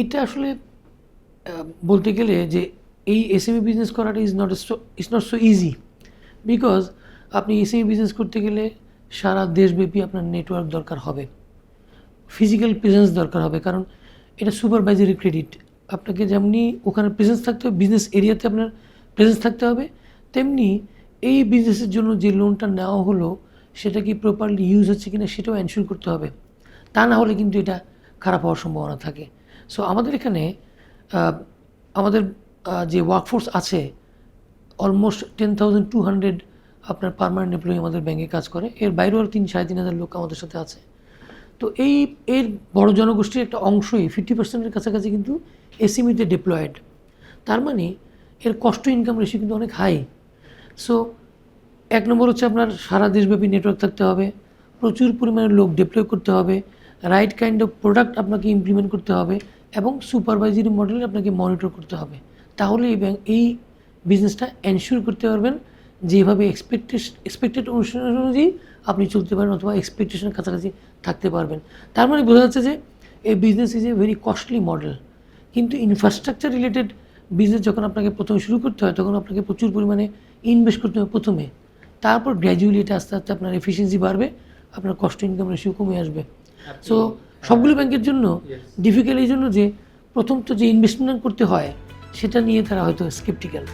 এটা আসলে বলতে গেলে যে এই এসএমই বিজনেস করাটা is not is not so easy because আপনি এসএমই বিজনেস করতে গেলে সারা দেশব্যাপী আপনার নেটওয়ার্ক দরকার হবে ফিজিক্যাল প্রেজেন্স দরকার হবে, কারণ এটা সুপারভাইজারি ক্রেডিট আপনাকে যেমনি ওখানে প্রেজেন্স থাকতে হবে বিজনেস এরিয়াতে আপনার প্রেজেন্স থাকতে হবে, তেমনি এই বিজনেসের জন্য যে লোনটা নেওয়া হলো, সেটা কি প্রপারলি ইউজ হচ্ছে কিনা সেটাও এনশিওর করতে হবে। তা না হলে কিন্তু এটা খারাপ হওয়ার সম্ভাবনা থাকে। সো আমাদের এখানে আমাদের যে ওয়ার্কফোর্স আছে almost ten thousand two hundred আপনার পারমানেন্ট এমপ্লয়ি আমাদের ব্যাংকে কাজ করে। এর বাইরেও আর তিন, সাড়ে তিন হাজার লোক আমাদের সাথে আছে। তো এই, এর বড় জনগোষ্ঠীর একটা অংশই ফিফটি পার্সেন্টের কাছাকাছি কিন্তু এসিমিতে ডিপ্লয়েড তার মানে এর কষ্ট ইনকাম রেশিও কিন্তু অনেক হাই সো এক নম্বর হচ্ছে আপনার সারা দেশব্যাপী নেটওয়ার্ক থাকতে হবে, প্রচুর পরিমাণে লোক ডিপ্লয় করতে হবে। রাইট কাইন্ড অফ প্রোডাক্ট আপনাকে ইমপ্লিমেন্ট করতে হবে এবং সুপারভাইজারি মডেলে আপনাকে মনিটর করতে হবে। তাহলে এই ব্যাংক এই বিজনেসটা এনশিওর করতে পারবেন যেভাবে এক্সপেক্টেশন এক্সপেক্টেড অনুষ্ঠান অনুযায়ী আপনি চলতে পারেন অথবা এক্সপেকটেশনের কাছাকাছি থাকতে পারবেন। তার মানে বোঝা যাচ্ছে যে এই business is a very costly model কিন্তু ইনফ্রাস্ট্রাকচার রিলেটেড বিজনেস যখন আপনাকে প্রথমে শুরু করতে হয়, তখন আপনাকে প্রচুর পরিমাণে ইনভেস্ট করতে হবে প্রথমে। তারপর গ্র্যাজুয়ালি এটা আস্তে আস্তে আপনার এফিসিয়েন্সি বাড়বে, আপনার কস্ট ইনকাম রেশিও কমে আসবে। সো সবগুলো ব্যাংকের জন্য ডিফিকাল্ট এই জন্য যে প্রথম তো যে ইনভেস্টমেন্ট করতে হয় সেটা নিয়ে তারা হয়তো স্কেপটিক্যাল